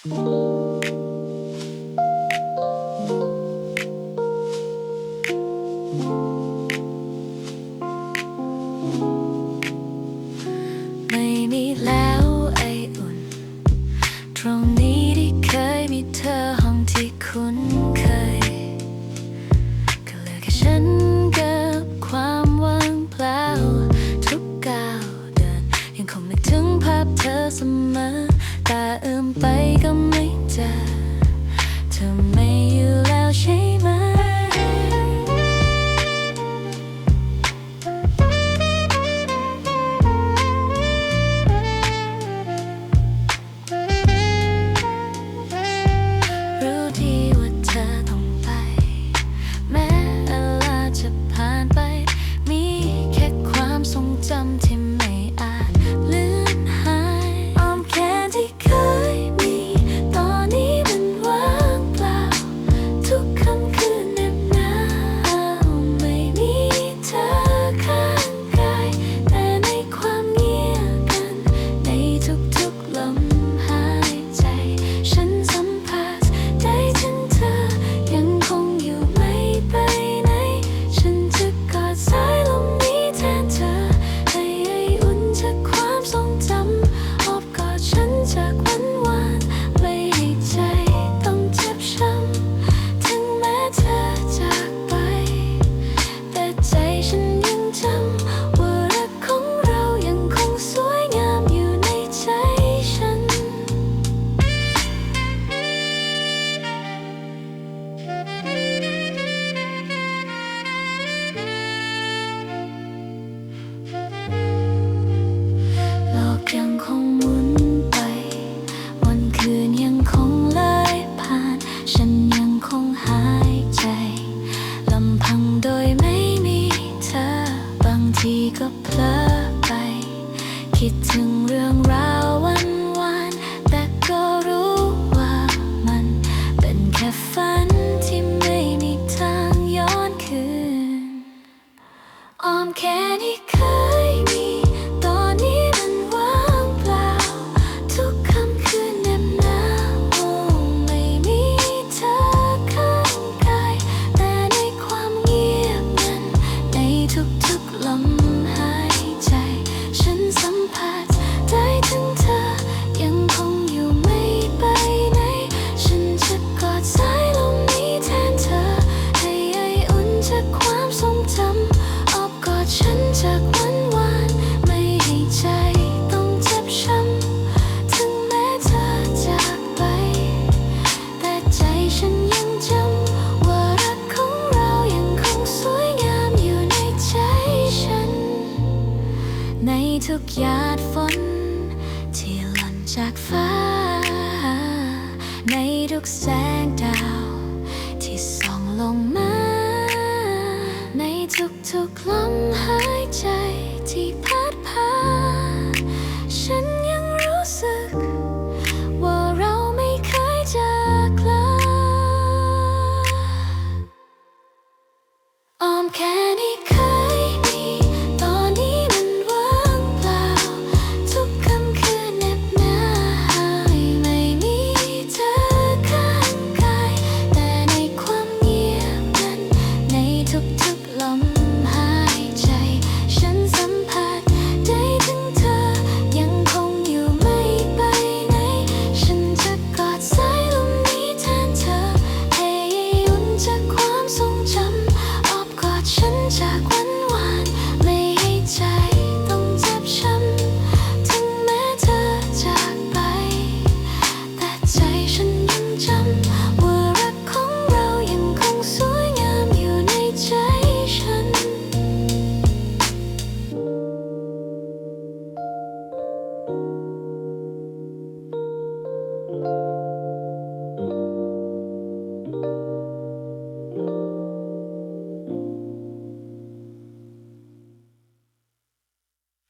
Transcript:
ไม่มีแล้วไออุ่น ตรงนี้ที่เคยมีเธอห้องที่คุ้นเคย ก็เหลือแค่ฉันกับความว่างเปล่าทุกก้าวเดินยังคงนึกถึงาพเธอเสมอ แต่เอื้มไปก็ไม่เจอ ถึงเรื่องราววันวานแต่ก็รู้ว่ามันเป็นแค่ฝันที่ไม่มีทางย้อนคืนอ้อมแค่นี้เคยมีตอนนี้มันว่างเปล่า ทุกคำคืนแนบหนาวไม่มีเธอข้างกายแต่ในความเงียบนั้นในทุกๆลม จากฟ้า ในทุกแสงดาว ที่ส่องลงมา ในทุกๆลมหายใจที่ ya